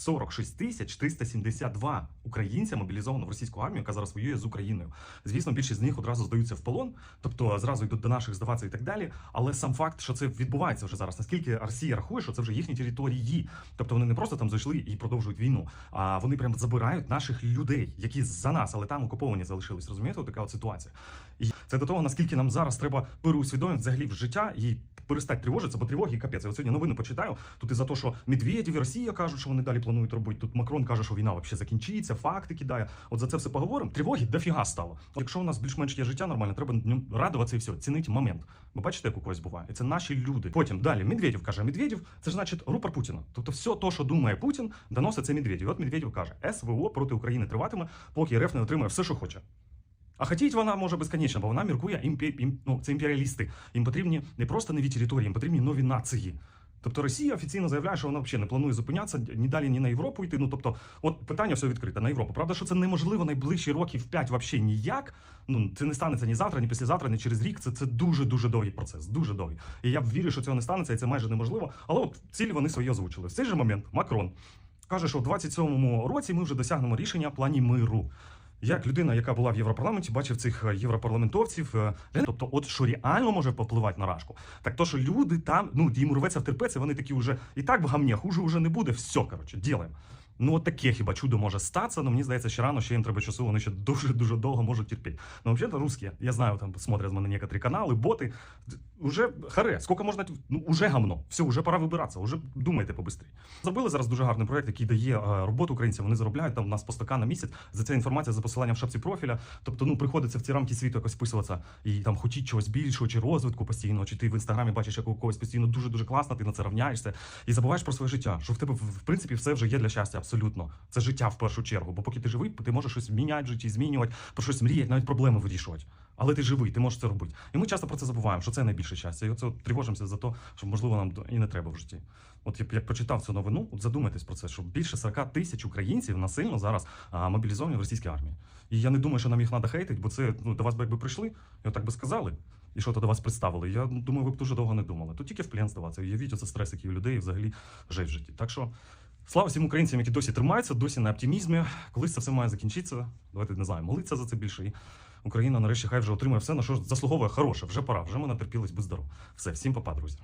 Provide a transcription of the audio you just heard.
46 тисяч 372 українця мобілізовано в російську армію, яка зараз воює з Україною. Звісно, більшість з них одразу здаються в полон, тобто зразу йдуть до наших здаватися і так далі. Але сам факт, що це відбувається вже зараз, наскільки Росія рахує, що це вже їхні території, тобто вони не просто там зайшли і продовжують війну, а вони прям забирають наших людей, які за нас, але там окуповані залишились. Розумієте, така от ситуація. І це до того, наскільки нам зараз треба переусвідомити взагалі в життя і перестати тривожитися, бо тривоги капець. Я сьогодні новини почитаю. Тут і за те, що Медведєв і Росія кажуть, що вони далі планують робити. Тут Макрон каже, що війна взагалі закінчиться, факти кидає. От за це все поговоримо. Тривоги дофіга стало. Якщо у нас більш-менш є життя нормально, треба ньому радуватися і все, цінити момент. Ви бачите, як у когось буває. І це наші люди. Потім далі Медведєв каже, Медведєв це ж значить рупор Путіна. Тобто, все то, що думає Путін, доносить це Медведєв. І От Медведєв каже, СВО проти України триватиме, поки РФ не отримає все, що хоче. А хотіть вона може безконечно, бо вона міркує імпі... ім... ну, це імперіалісти. Їм потрібні не просто нові території, їм потрібні нові нації. Тобто Росія офіційно заявляє, що вона взагалі не планує зупинятися ні далі, ні на Європу йти. Ну тобто, от питання все відкрите на Європу. Правда, що це неможливо найближчі років 5 взагалі ніяк. Ну це не станеться ні завтра, ні післязавтра, ні через рік. Це, це дуже дуже довгий процес. Дуже довгий. І я вірю, що цього не станеться, і це майже неможливо. Але от цілі вони свої озвучили. В цей же момент Макрон каже, що в 27-му році ми вже досягнемо рішення в плані миру. Як людина, яка була в Європарламенті, бачив цих е, європарламентовців, е, тобто, от що реально може попливати на рашку, так то, що люди там, ну їм рветься втерпеться, вони такі вже і так в гамнях, хуже вже не буде. Все, коротше, ділаємо. Ну, от таке хіба чудо може статися, але мені здається, ще рано, ще їм треба часу, вони ще дуже-дуже довго можуть терпіти. Ну, взагалі, русські, я знаю, там смотрят мене некоторі канали, боти. Уже харе, скільки можна, ну, уже гамно, все, уже пора вибиратися, уже думайте побистрій. Зробили зараз дуже гарний проект, який дає е, роботу українцям. Вони заробляють там у нас по 100 на місяць. За це інформація за посиланням в шапці профіля. Тобто, ну приходиться в ці рамки світу якось вписуватися і там хотіть чогось більшого, чи розвитку постійного, чи ти в інстаграмі бачиш, як у когось постійно дуже дуже класно, ти на це равняєшся і забуваєш про своє життя. Що в тебе в принципі все вже є для щастя, абсолютно. Це життя в першу чергу. Бо поки ти живий, ти можеш щось міняти в житті, змінювати, про щось мріяти, навіть проблеми вирішувати. Але ти живий, ти можеш це робити. І ми часто про це забуваємо, що це найбільше щастя. І оце тривожимося за те, що можливо нам і не треба в житті. От як, як прочитав цю новину, от задумайтесь про це, що більше 40 тисяч українців насильно зараз а, мобілізовані в російській армії. І я не думаю, що нам їх треба хейтити, бо це ну до вас би якби прийшли, і отак би сказали. І що то до вас представили. Я думаю, ви б дуже довго не думали. Тут тільки в плен здаватися. Уявіть, оце стрес, який у людей взагалі жесть в житті. Так що слава всім українцям, які досі тримаються, досі на оптимізмі. Колись це все має закінчитися. Давайте не знаю, молитися за це більше. І Україна нарешті хай вже отримає все, на що заслуговує хороше. Вже пора. Вже ми натерпілись, будь здоров. Все, всім папа, друзі.